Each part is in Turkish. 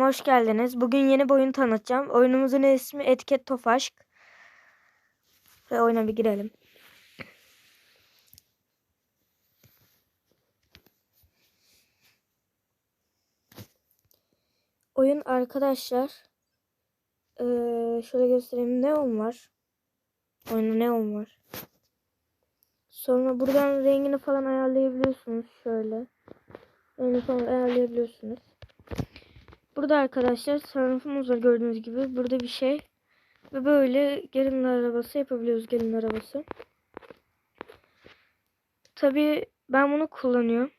kanalıma hoş geldiniz. Bugün yeni bir oyun tanıtacağım. Oyunumuzun ismi Etiket Tofaşk. Ve oyuna bir girelim. Oyun arkadaşlar. Ee, şöyle göstereyim. Neon var. Oyunda neon var. Sonra buradan rengini falan ayarlayabiliyorsunuz. Şöyle. Rengini falan ayarlayabiliyorsunuz. Burada arkadaşlar sarrafımız var gördüğünüz gibi. Burada bir şey. Ve böyle gelin arabası yapabiliyoruz gelin arabası. Tabi ben bunu kullanıyorum.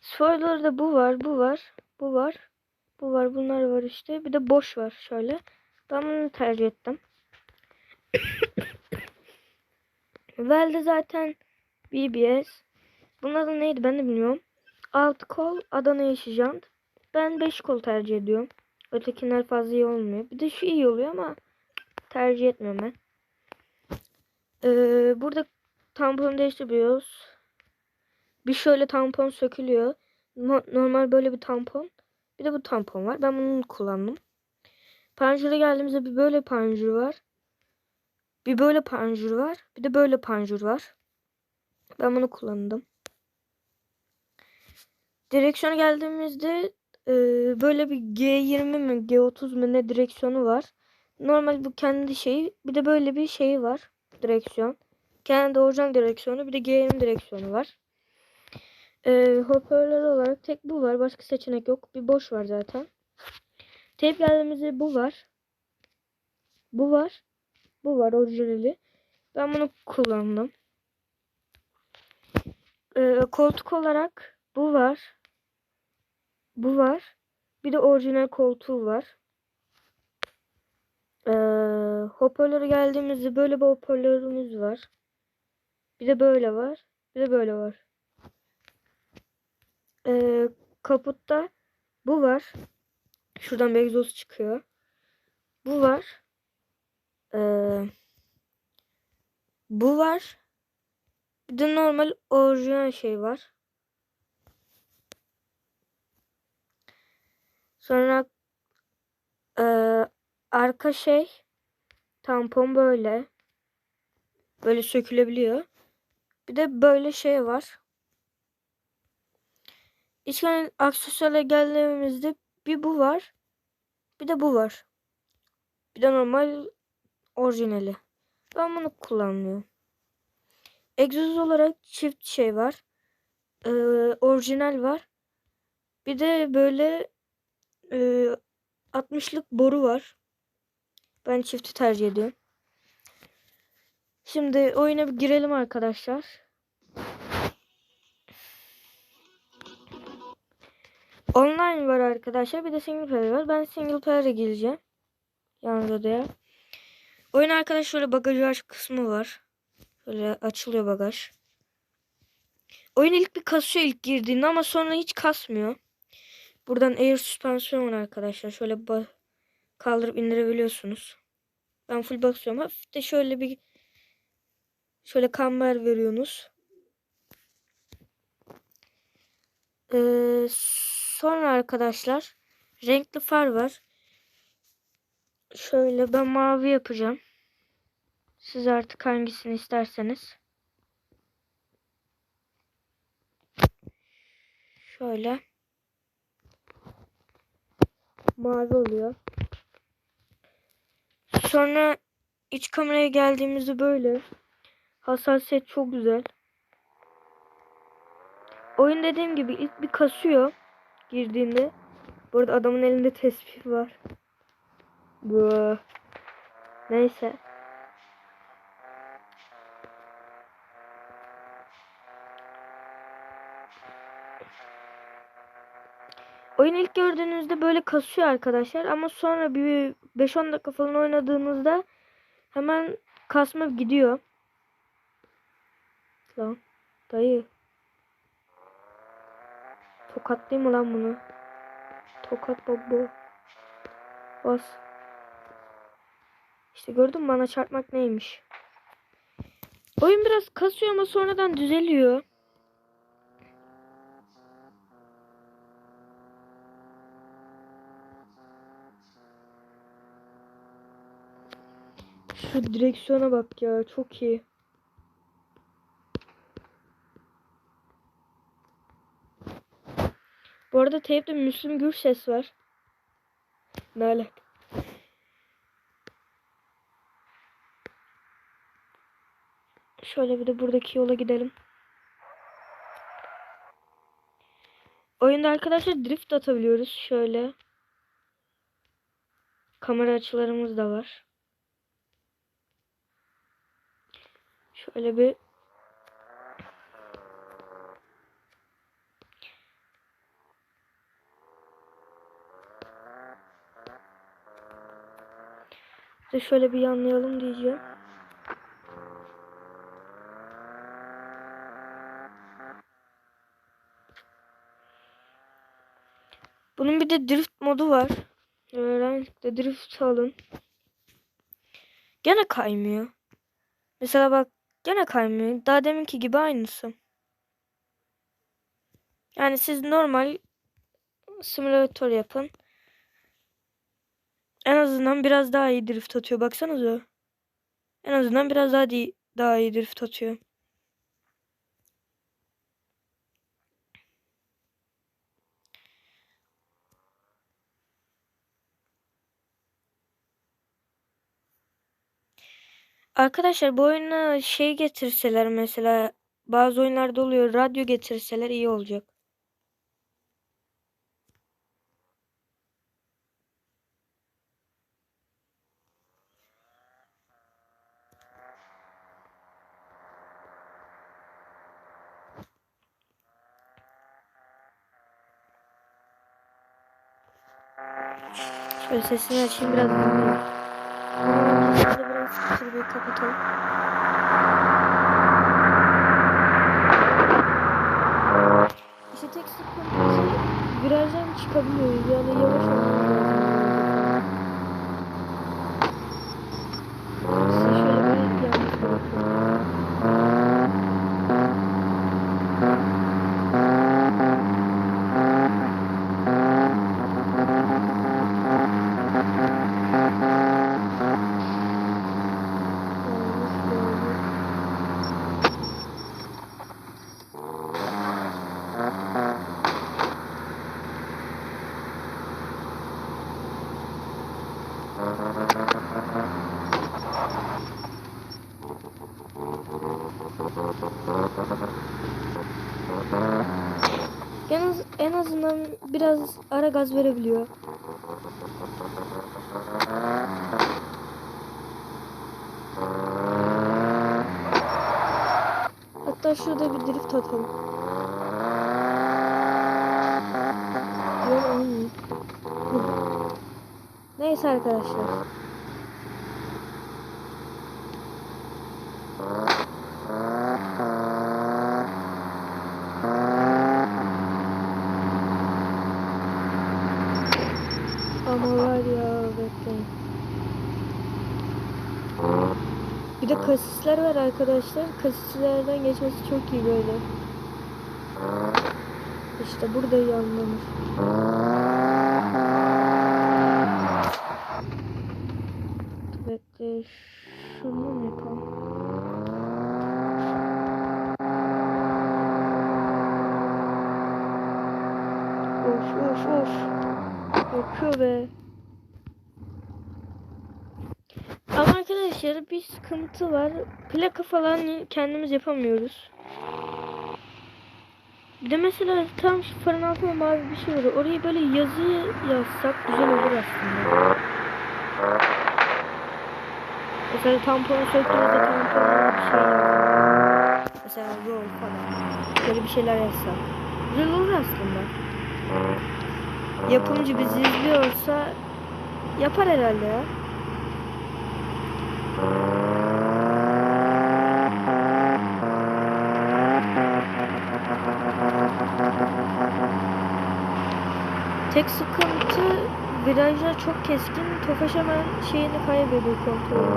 Spoiler'da bu var, bu var, bu var, bu var, bunlar var işte. Bir de boş var şöyle. Ben bunu tercih ettim. Velde zaten BBS. Bunun adı neydi ben de bilmiyorum. Alt kol Adana yaşayacağım. Ben 5 kol tercih ediyorum. Ötekiler fazla iyi olmuyor. Bir de şu iyi oluyor ama tercih etmiyorum ben. Ee, burada tampon değiştiriyoruz. Bir şöyle tampon sökülüyor. No normal böyle bir tampon. Bir de bu tampon var. Ben bunu kullandım. Panjura geldiğimizde bir böyle panjur var. Bir böyle panjur var. Bir de böyle panjur var. Ben bunu kullandım. Direksiyona geldiğimizde e, böyle bir G20 mi G30 mu ne direksiyonu var. Normal bu kendi şeyi. Bir de böyle bir şeyi var. Direksiyon. Kendi orijinal direksiyonu. Bir de G20 direksiyonu var. E, hoparlör olarak tek bu var. Başka seçenek yok. Bir boş var zaten. Teyp geldiğimizde bu var. Bu var. Bu var orijinali. Ben bunu kullandım. E, koltuk olarak bu var. Bu var. Bir de orijinal koltuğu var. Ee, hoparlöre geldiğimizde böyle bir hoparlörümüz var. Bir de böyle var. Bir de böyle var. Ee, kaputta bu var. Şuradan bir egzoz çıkıyor. Bu var. Ee, bu var. Bir de normal orijinal şey var. Sonra e, arka şey tampon böyle. Böyle sökülebiliyor. Bir de böyle şey var. İçken aksesuarla geldiğimizde bir bu var. Bir de bu var. Bir de normal orijinali. Ben bunu kullanmıyorum. Egzoz olarak çift şey var. Ee, orijinal var. Bir de böyle e, 60'lık boru var. Ben çifti tercih ediyorum. Şimdi oyuna bir girelim arkadaşlar. Online var arkadaşlar. Bir de single player var. Ben single player'e gireceğim. Yalnız odaya. Oyun arkadaş şöyle bagaj kısmı var. Böyle açılıyor bagaj. Oyun ilk bir kasıyor ilk girdiğinde ama sonra hiç kasmıyor. Buradan air süspansiyon var arkadaşlar. Şöyle kaldırıp indirebiliyorsunuz. Ben full basıyorum. Hafif de şöyle bir şöyle kamber veriyorsunuz. Ee, sonra arkadaşlar renkli far var. Şöyle ben mavi yapacağım. Siz artık hangisini isterseniz. Şöyle. Mavi oluyor. Sonra iç kameraya geldiğimizde böyle. Hassasiyet çok güzel. Oyun dediğim gibi ilk bir kasıyor girdiğinde. Bu arada adamın elinde tespih var. Bu. Neyse. Oyun ilk gördüğünüzde böyle kasıyor arkadaşlar ama sonra bir 5-10 dakika falan oynadığınızda hemen kasma gidiyor. Lan dayı. Tokatlayayım mı lan bunu? Tokat baba. Bas. İşte gördün mü bana çarpmak neymiş. Oyun biraz kasıyor ama sonradan düzeliyor. Şu direksiyona bak ya çok iyi. Bu arada teypte Müslüm Gürses var. Ne alaka? Şöyle bir de buradaki yola gidelim. Oyunda arkadaşlar drift atabiliyoruz. Şöyle. Kamera açılarımız da var. Şöyle bir de şöyle bir yanlayalım diyeceğim. Bunun bir de drift modu var. Öğrenci drift alın. Gene kaymıyor. Mesela bak gene kaymıyor. Daha deminki gibi aynısı. Yani siz normal simülatör yapın. En azından biraz daha iyi drift atıyor. Baksanıza. En azından biraz daha iyi, daha iyi drift atıyor. Arkadaşlar bu oyuna şey getirseler mesela bazı oyunlarda oluyor radyo getirseler iyi olacak. Şöyle sesini açayım biraz dinleyelim. Şurayı kapatalım. İşte tek sıkıntısı virajdan çıkabiliyoruz. Yani yavaş olmamız En, az, en azından biraz ara gaz verebiliyor. Hatta şurada bir drift atalım. Yol olmuyor. Neyse arkadaşlar. Ama var ya bekleyin. Bir de kasisler var arkadaşlar. Kasislerden geçmesi çok iyi böyle. İşte burada yanlamış. Şunu mu yapalım? Of of of. Yapıyor be. Ama arkadaşlar bir sıkıntı var. Plaka falan kendimiz yapamıyoruz. Bir de mesela tam şu farın altında mavi bir şey var. Orayı böyle yazı yazsak güzel olur aslında. Mesela tamponu söktüğümüzde tamponu bir şey. Mesela roll falan. Böyle bir şeyler yazsak. Güzel olur aslında. Yapımcı bizi izliyorsa yapar herhalde ya. Tek sıkıntı virajlar çok keskin. Tofaş hemen şeyini kaybediyor kontrolü.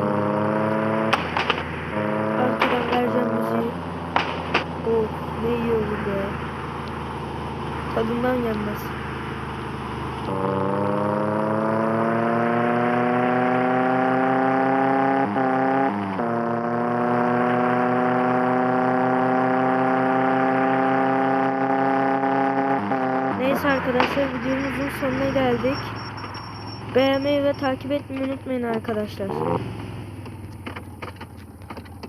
Arkadan vereceğim müziği. Oh ne iyi olur be. Tadından yenmez. Neyse arkadaşlar videomuzun sonuna geldik. Beğenmeyi ve takip etmeyi unutmayın arkadaşlar.